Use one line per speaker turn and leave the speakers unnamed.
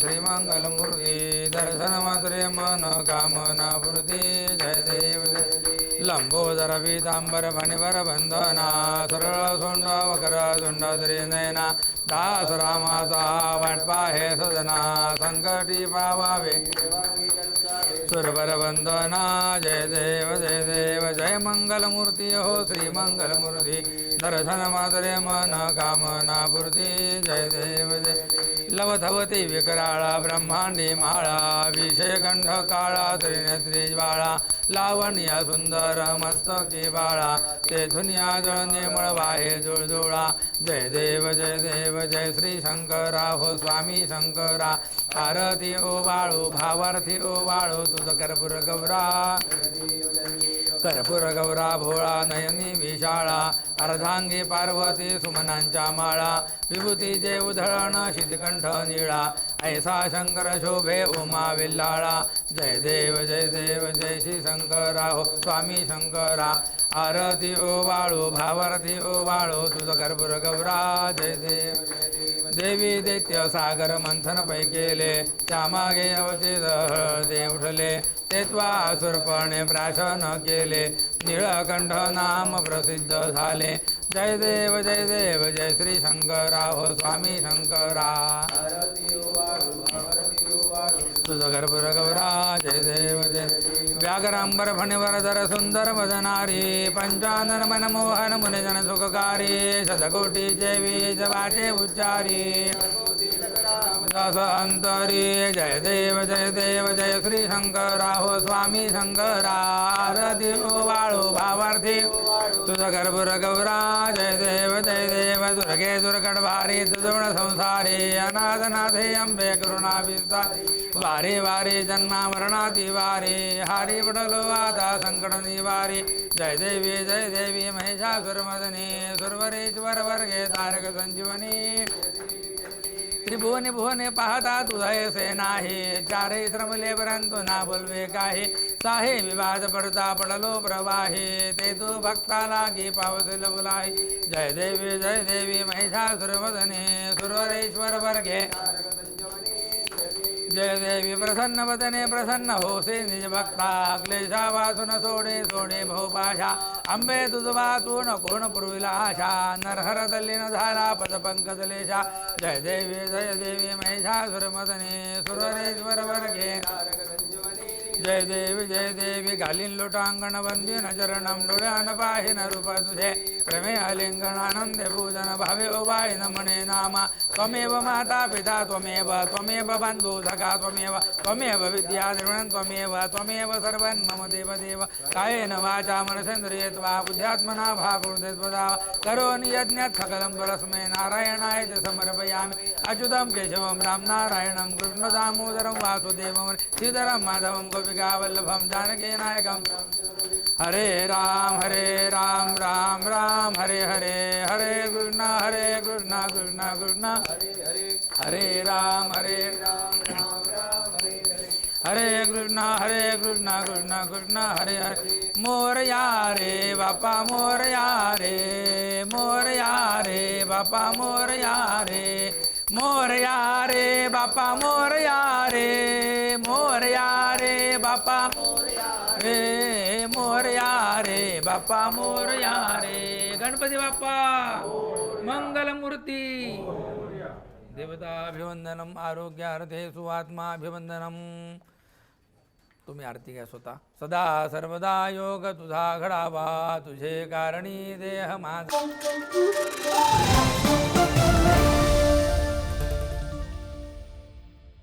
श्रीमंगलमूर्ती दर्शन मात्रे मन कामना पूर्ती जय देव। जय लंबोदर पीतांबर फणिवर बंधना सरळ सोंड वकर सोंड श्री नयना दास रामाचा वाटपा हे सदना संकटी पावावे सुरवर वंदना जय देव जय देव जय लवधवती विकराळा ब्रह्मांडी माळा विषयकंठ काळा त्रिनेत्री ज्वाळा लावण्य सुंदर मस्तकी बाळा ते धुनिया जळ निर्मळ वाहे जुळजुळा जय देव जय देव जय श्री शंकरा हो स्वामी शंकरा आरती ओ बाळू भावार्थी ओ बाळू तुझ कर्पूर गौरा. कर्पूर गौरा भोळा नयनी विशाळा अर्धांगी पार्वती सुमनांच्या माळा विभूतीचे उधळण शितकंठ निळा ऐसा शंकर शोभे उमा विल्लाळा जय देव जय देव जय श्री शंकरा हो स्वामी शंकरा आरती ओ बाळू भावारती ओ बाळू तुझ कर्पूर गौरा जय देव देवी दैत्य सागर मंथन पै केले त्यामागे अवचित देव उठले तेत्वा असुरपणे प्राशन केले. निळकंठ नाम प्रसिद्ध झाले. जय देव जय देव जय श्री शंकरा हो स्वामी शंकरा. तुझ गर्भर गौरा जय देव जय व्याघ्रांबर फणिवरधर सुंदर वदनारी पंचानन मनमोहन मुनिजन सुखकारी शतकोटी देवी वाचे उच्चारी. दस अंतरी जय देव जय देव जय श्री शंकरा हो स्वामी शंकरा आरती ओ वाळू भावार्थी। तुझ गर्भुर गौरा जय देव जय देव। दुर्गे दुर्गड भारी तुझवण संसारी अनाथनाथे अंबे करुणा विस्तारी वारे वारे जन्मा मरणाती वारे। हरी पडलो वादा संकट निवारी। जय देवी जय देवी महिषासुरमदने सुरवरेश्वर वर्गे तारक संजीवनी। त्रिभुवन भुवने पाहतात तुझे से नाही. चारे श्रमले परंतु ना बोलवे काही. साहे विवाद पडता पडलो प्रवाही. ते तू भक्ता लागी पावस बुलाई. जय देवी जय देवी महिषासुरवदने. सुरवरेश्वर वर्गे. जय देवी प्रसन्न वदने प्रसन्न होसे निज भक्ता क्लेशा वासुन सोडे सोडे भाषा आंबे तुझ वाचून कोण पुरविला आशा नरहर दल्लीन झाला पद जय देवी जय देवी महिषासुर मदने सुरवरेश्वर वर्गे। जय देवी जय देवी घालीन लोटांगण वंदीन चरणम डोळ्यान पाहिन रूप तुझे प्रमे अलिंगण आनंदे पूजन भावे उभाय नमणे नामा। त्वमेव माता पिता त्वमेव त्वमेव बंधू सखा त्वमेव त्वमेव विद्या द्रविणं त्वमेव त्वमेव सर्वन् मम देव देव कायेन वाचा मनसेन्द्रियत्वा बुद्ध्यात्मना भाकृते त्वदा। करोनि यज्ञत् सकलं परस्मै नारायणाय च समर्पयामि। अच्युतं केशवं राम नारायणं कृष्णदामोदरं वासुदेवं श्रीधरं माधवं गोपिकावल्लभं जानकीनायकं हरे राम हरे राम राम राम, हरे हरे हरे कृष्ण हरे कृष्ण कृष्ण कृष्ण। हरे राम, हरे हरे कृष्ण हरे कृष्ण कृष्ण कृष्ण, हरे हरे। मोरया रे बापा मोरया रे मोरया रे बापा मोरया रे मोरया रे बापा मोरया रे मोरया रे बापा. रे मोरया रे बापा मोरया रे गणपती बाप्पा मंगलमूर्ती. देवताभिवंदनम आरोग्यार्थे सुआत्माभिवंदनम तुम्ही आरती घ्या स्वतः. सदा सर्वदा योग तुझा घडावा तुझे कारणी देह माझा.